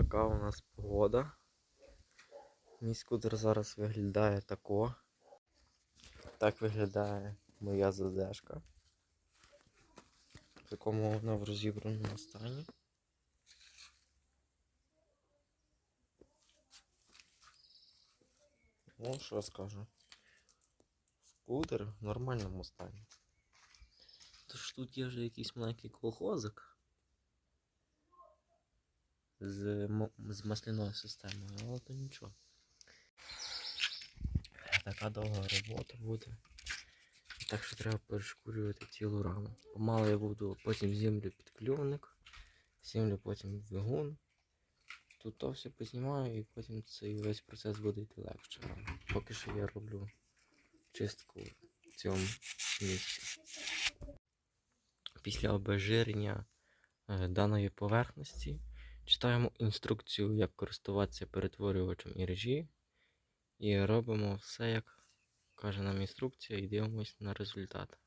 Така у нас погода. Мій скутер зараз виглядає тако. Так виглядає моя ЗДшка. В такому вона в розібраному стані. Ну, що скажу. Скутер в нормальному стані. Тож тут є вже якийсь маленький колхозик з, з масляною системою, але то нічого. Така довга робота буде. Так що треба перешкурювати цілу раму. Помало я буду потім землю підкльовник, землю потім двигун. Тут то все познімаю і потім цей весь процес буде йти легше. Поки що я роблю чистку в цьому місці. Після обезжирення е, даної поверхності читаємо інструкцію, як користуватися перетворювачем іржі. І робимо все, як каже нам інструкція, і дивимось на результат.